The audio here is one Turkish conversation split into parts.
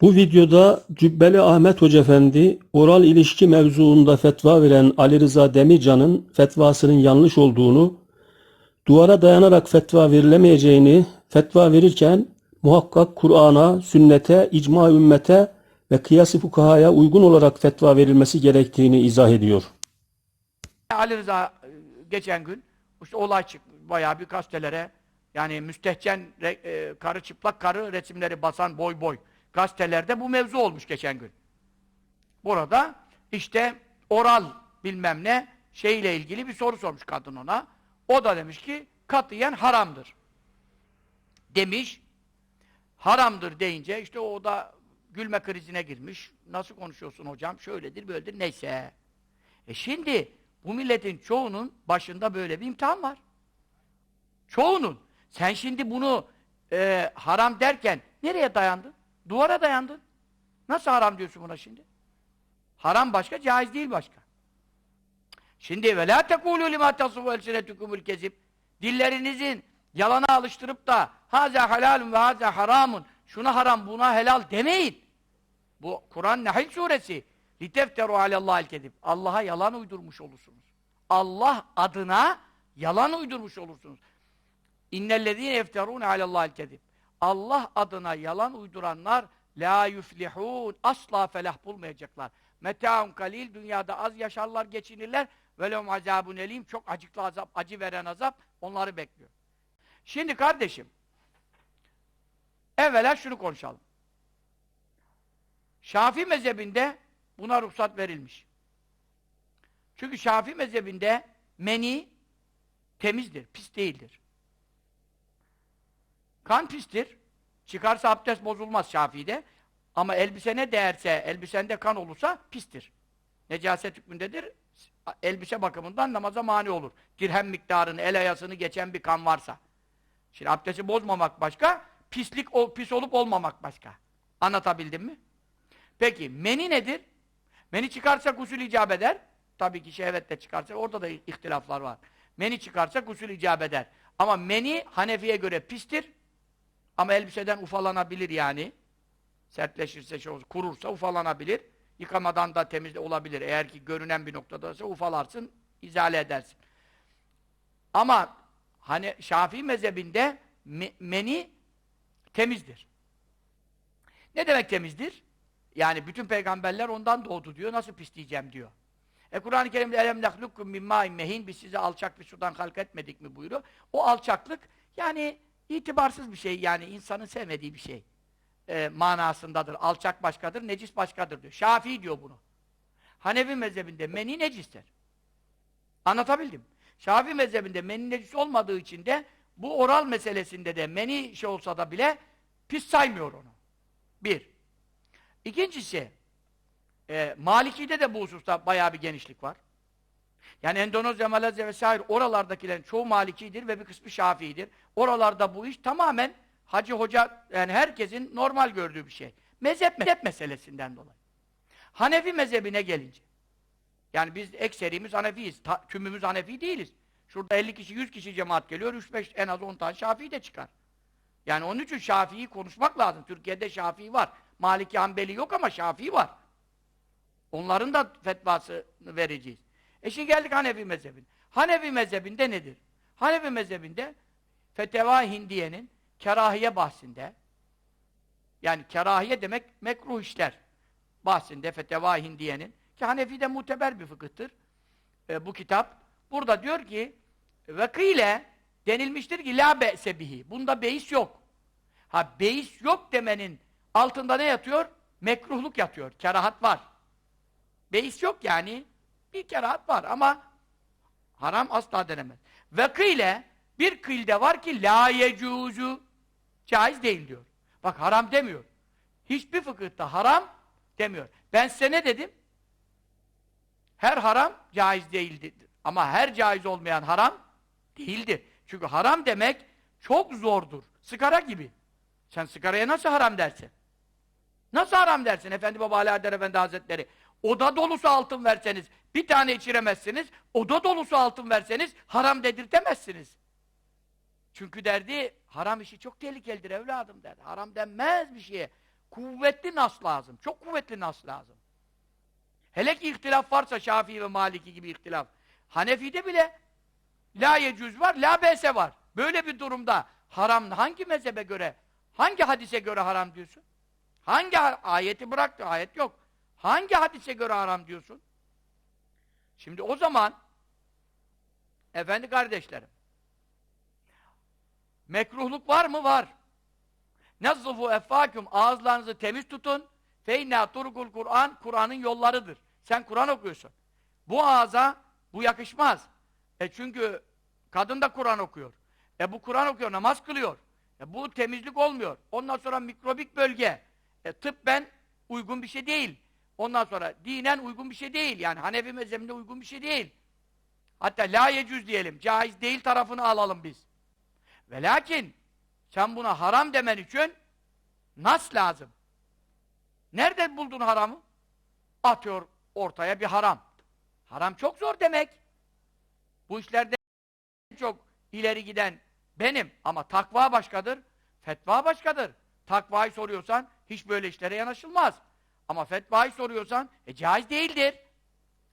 Bu videoda Cübbeli Ahmet Hoca Efendi oral ilişki mevzuunda fetva veren Ali Rıza Demircan'ın fetvasının yanlış olduğunu, duvara dayanarak fetva verilemeyeceğini, fetva verirken muhakkak Kur'an'a, sünnete, icma ümmete ve kıyas-ı fukahaya uygun olarak fetva verilmesi gerektiğini izah ediyor. Ali Rıza e, geçen gün işte olay çıktı bayağı bir gazetelere yani müstehcen e, karı çıplak karı resimleri basan boy boy gazetelerde bu mevzu olmuş geçen gün. Burada işte oral bilmem ne şeyle ilgili bir soru sormuş kadın ona. O da demiş ki katiyen haramdır. Demiş. Haramdır deyince işte o da gülme krizine girmiş. Nasıl konuşuyorsun hocam? Şöyledir böyledir neyse. E şimdi bu milletin çoğunun başında böyle bir imtihan var. Çoğunun. Sen şimdi bunu e, haram derken nereye dayandın? Duvara dayandın. Nasıl haram diyorsun buna şimdi? Haram başka, caiz değil başka. Şimdi ve la tekulu lima tasufu elsinetukumul kezib. Dillerinizin yalana alıştırıp da haza halalun ve haza haramun. Şuna haram, buna helal demeyin. Bu Kur'an Nahl suresi. Litefteru alallahil kezib. Allah'a yalan uydurmuş olursunuz. Allah adına yalan uydurmuş olursunuz. İnnellezîne yefterûne alallahil kezib. Allah adına yalan uyduranlar la yuflihûn asla felah bulmayacaklar. Metâun kalil dünyada az yaşarlar, geçinirler ve lehum azâbun elîm çok acıklı azap, acı veren azap onları bekliyor. Şimdi kardeşim evvela şunu konuşalım. Şafii mezhebinde buna ruhsat verilmiş. Çünkü Şafii mezhebinde meni temizdir, pis değildir. Kan pistir. Çıkarsa abdest bozulmaz Şafii'de. Ama elbisene değerse, elbisende kan olursa pistir. Necaset hükmündedir. Elbise bakımından namaza mani olur. Dirhem miktarını, el ayasını geçen bir kan varsa. Şimdi abdesti bozmamak başka, pislik ol, pis olup olmamak başka. Anlatabildim mi? Peki meni nedir? Meni çıkarsa gusül icap eder. Tabii ki şehvetle çıkarsa orada da ihtilaflar var. Meni çıkarsa gusül icap eder. Ama meni Hanefi'ye göre pistir. Ama elbiseden ufalanabilir yani. Sertleşirse, şey kurursa ufalanabilir. Yıkamadan da temiz olabilir. Eğer ki görünen bir noktadaysa ufalarsın, izale edersin. Ama hani Şafii mezhebinde me meni temizdir. Ne demek temizdir? Yani bütün peygamberler ondan doğdu diyor. Nasıl pisleyeceğim diyor. E Kur'an-ı Kerim'de elem nehlukum min mehin biz size alçak bir sudan halk etmedik mi buyuruyor. O alçaklık yani itibarsız bir şey yani insanın sevmediği bir şey e, manasındadır. Alçak başkadır, necis başkadır diyor. Şafii diyor bunu. Hanefi mezhebinde meni necistir. Anlatabildim. Şafii mezhebinde meni necis olmadığı için de bu oral meselesinde de meni şey olsa da bile pis saymıyor onu. Bir. İkincisi e, Maliki'de de bu hususta bayağı bir genişlik var. Yani Endonezya, Malezya vesaire oralardakilerin çoğu Malikidir ve bir kısmı Şafii'dir. Oralarda bu iş tamamen Hacı Hoca, yani herkesin normal gördüğü bir şey. Mezhep, mezhep meselesinden dolayı. Hanefi mezhebine gelince, yani biz ekserimiz Hanefiyiz, ta, tümümüz Hanefi değiliz. Şurada 50 kişi, 100 kişi cemaat geliyor, 3-5 en az 10 tane Şafii de çıkar. Yani onun için Şafii'yi konuşmak lazım. Türkiye'de Şafii var. Maliki Hanbeli yok ama Şafii var. Onların da fetvasını vereceğiz. E geldik Hanefi mezhebine. Hanefi mezhebinde nedir? Hanefi mezhebinde Feteva Hindiye'nin kerahiye bahsinde yani kerahiye demek mekruh işler bahsinde Feteva Hindiye'nin ki Hanefi'de muteber bir fıkıhtır e, bu kitap. Burada diyor ki vekile denilmiştir ki la be'se bihi. Bunda beis yok. Ha beis yok demenin altında ne yatıyor? Mekruhluk yatıyor. Kerahat var. Beis yok yani. Bir kerahat var ama haram asla denemez. Ve kıyle bir kılde var ki la yecuzu caiz değil diyor. Bak haram demiyor. Hiçbir fıkıhta haram demiyor. Ben size ne dedim? Her haram caiz değildir. Ama her caiz olmayan haram değildir. Çünkü haram demek çok zordur. Sigara gibi. Sen sigaraya nasıl haram dersin? Nasıl haram dersin Efendi Baba Ali Adder Efendi Hazretleri? Oda dolusu altın verseniz bir tane içiremezsiniz. Oda dolusu altın verseniz haram dedirtemezsiniz. Çünkü derdi haram işi çok tehlikelidir evladım derdi. Haram denmez bir şeye. Kuvvetli nas lazım. Çok kuvvetli nas lazım. Hele ki ihtilaf varsa Şafii ve Maliki gibi ihtilaf. Hanefi'de bile la yecüz var, la bese var. Böyle bir durumda haram hangi mezhebe göre, hangi hadise göre haram diyorsun? Hangi ha- ayeti bıraktı? Ayet yok. Hangi hadise göre haram diyorsun? Şimdi o zaman efendi kardeşlerim mekruhluk var mı? Var. Nazzufu effâküm ağızlarınızı temiz tutun. Feyna turkul Kur'an Kur'an'ın yollarıdır. Sen Kur'an okuyorsun. Bu ağza bu yakışmaz. E çünkü kadın da Kur'an okuyor. E bu Kur'an okuyor, namaz kılıyor. E bu temizlik olmuyor. Ondan sonra mikrobik bölge. E tıbben uygun bir şey değil. Ondan sonra dinen uygun bir şey değil. Yani Hanefi mezhebinde uygun bir şey değil. Hatta la yecüz diyelim. Caiz değil tarafını alalım biz. Ve lakin sen buna haram demen için nas lazım. Nerede buldun haramı? Atıyor ortaya bir haram. Haram çok zor demek. Bu işlerde çok ileri giden benim ama takva başkadır, fetva başkadır. Takvayı soruyorsan hiç böyle işlere yanaşılmaz. Ama fetvayı soruyorsan e caiz değildir.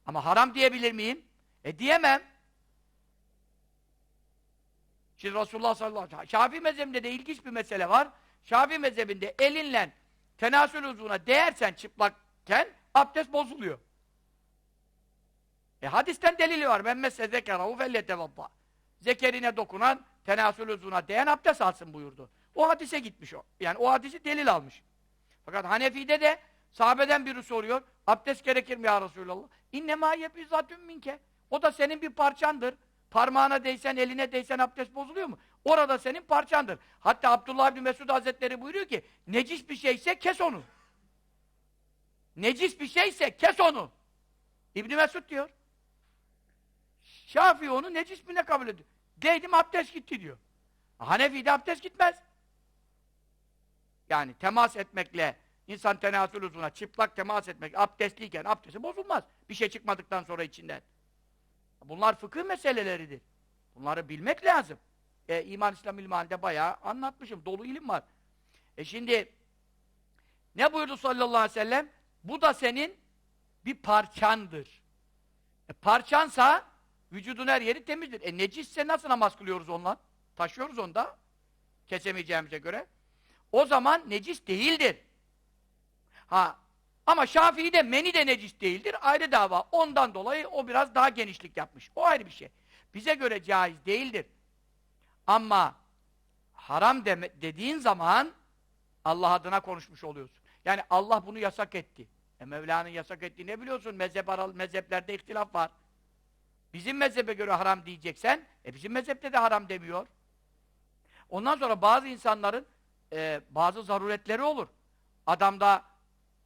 Ama haram diyebilir miyim? E diyemem. Şimdi Resulullah sallallahu aleyhi ve sellem Şafii mezhebinde de ilginç bir mesele var. Şafii mezhebinde elinle tenasül uzvuna değersen çıplakken abdest bozuluyor. E hadisten delili var. Ben messe zekerahu felletevadda. Zekerine dokunan tenasül uzvuna değen abdest alsın buyurdu. O hadise gitmiş o. Yani o hadisi delil almış. Fakat Hanefi'de de sahabeden biri soruyor. Abdest gerekir mi ya Resulallah? İnnemâ yebizatün minke. O da senin bir parçandır. Parmağına değsen, eline değsen abdest bozuluyor mu? Orada senin parçandır. Hatta Abdullah bin Mesud Hazretleri buyuruyor ki necis bir şeyse kes onu. Necis bir şeyse kes onu. İbn Mesud diyor. Şafii onu necis mi ne kabul ediyor? Değdim abdest gitti diyor. Hanefi'de abdest gitmez. Yani temas etmekle insan tenasül uzuna çıplak temas etmek abdestliyken abdesti bozulmaz. Bir şey çıkmadıktan sonra içinden. Bunlar fıkıh meseleleridir. Bunları bilmek lazım. E, İman İslam ilmi halinde bayağı anlatmışım. Dolu ilim var. E şimdi ne buyurdu sallallahu aleyhi ve sellem? Bu da senin bir parçandır. E, parçansa vücudun her yeri temizdir. E necisse nasıl namaz kılıyoruz onunla? Taşıyoruz onda. Kesemeyeceğimize göre. O zaman necis değildir. Ha ama Şafii de meni de necis değildir. Ayrı dava. Ondan dolayı o biraz daha genişlik yapmış. O ayrı bir şey. Bize göre caiz değildir. Ama haram deme, dediğin zaman Allah adına konuşmuş oluyorsun. Yani Allah bunu yasak etti. E Mevla'nın yasak ettiğini ne biliyorsun? Mezhep aralı, mezheplerde ihtilaf var. Bizim mezhebe göre haram diyeceksen, e bizim mezhepte de haram demiyor. Ondan sonra bazı insanların e, bazı zaruretleri olur. Adamda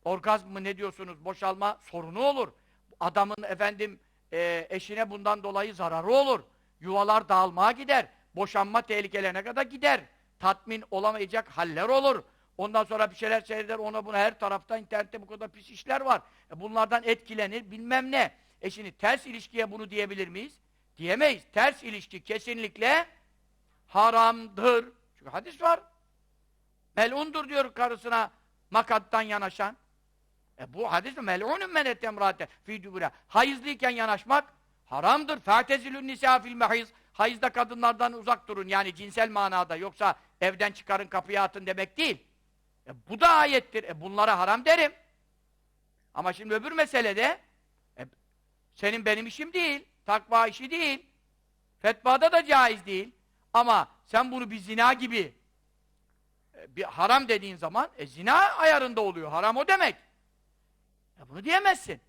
orgazm mı ne diyorsunuz, boşalma sorunu olur. Adamın efendim e, eşine bundan dolayı zararı olur. Yuvalar dağılmaya gider. Boşanma tehlikelerine kadar gider. Tatmin olamayacak haller olur. Ondan sonra bir şeyler seyreder, ona buna her tarafta internette bu kadar pis işler var. E bunlardan etkilenir, bilmem ne. E şimdi ters ilişkiye bunu diyebilir miyiz? Diyemeyiz. Ters ilişki kesinlikle haramdır. Çünkü hadis var. Melundur diyor karısına makattan yanaşan. E bu hadis mi? Mel'unun men etemrate fi dubura. Hayızlıyken yanaşmak haramdır. Fatezilün nisa fil mehiz. Hayızda kadınlardan uzak durun. Yani cinsel manada. Yoksa evden çıkarın kapıya atın demek değil. E bu da ayettir. E bunlara haram derim. Ama şimdi öbür meselede e, senin benim işim değil. Takva işi değil. Fetvada da caiz değil. Ama sen bunu bir zina gibi e, bir haram dediğin zaman e, zina ayarında oluyor. Haram o demek. Bunu diyemezsin.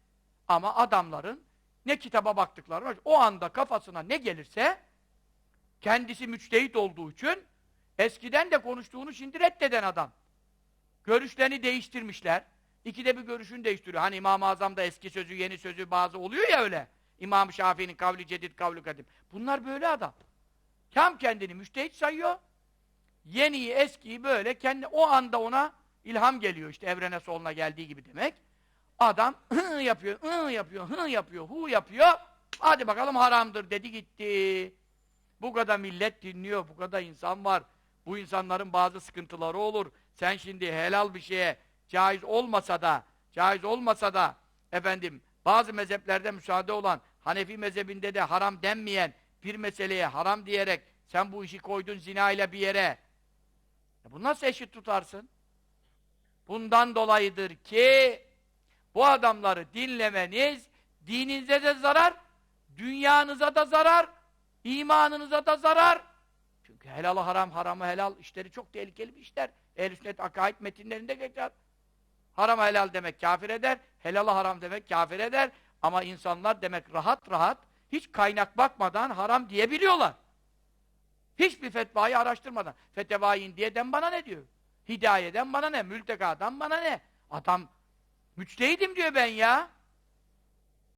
Ama adamların ne kitaba baktıkları var. O anda kafasına ne gelirse kendisi müçtehit olduğu için eskiden de konuştuğunu şimdi reddeden adam. Görüşlerini değiştirmişler. İkide bir görüşünü değiştiriyor. Hani İmam-ı Azam'da eski sözü, yeni sözü bazı oluyor ya öyle. İmam Şafii'nin kavli cedid, kavli kadim. Bunlar böyle adam. Tam kendini müştehit sayıyor. Yeniyi, eskiyi böyle kendi o anda ona ilham geliyor işte evrene soluna geldiği gibi demek. Adam hı yapıyor, hı yapıyor, hı yapıyor, hu yapıyor. Hadi bakalım haramdır dedi gitti. Bu kadar millet dinliyor, bu kadar insan var. Bu insanların bazı sıkıntıları olur. Sen şimdi helal bir şeye caiz olmasa da caiz olmasa da efendim bazı mezheplerde müsaade olan Hanefi mezhebinde de haram denmeyen bir meseleye haram diyerek sen bu işi koydun zina ile bir yere e bu nasıl eşit tutarsın? Bundan dolayıdır ki bu adamları dinlemeniz dininize de zarar, dünyanıza da zarar, imanınıza da zarar. Çünkü helal haram, haramı helal işleri çok tehlikeli bir işler. Ehl-i sünnet akaid metinlerinde geçer. Haram helal demek kafir eder, helala haram demek kafir eder. Ama insanlar demek rahat rahat, hiç kaynak bakmadan haram diyebiliyorlar. Hiçbir fetvayı araştırmadan. Fetevayı indiyeden bana ne diyor? Hidayeden bana ne? Mültekadan bana ne? Adam müçtehidim diyor ben ya.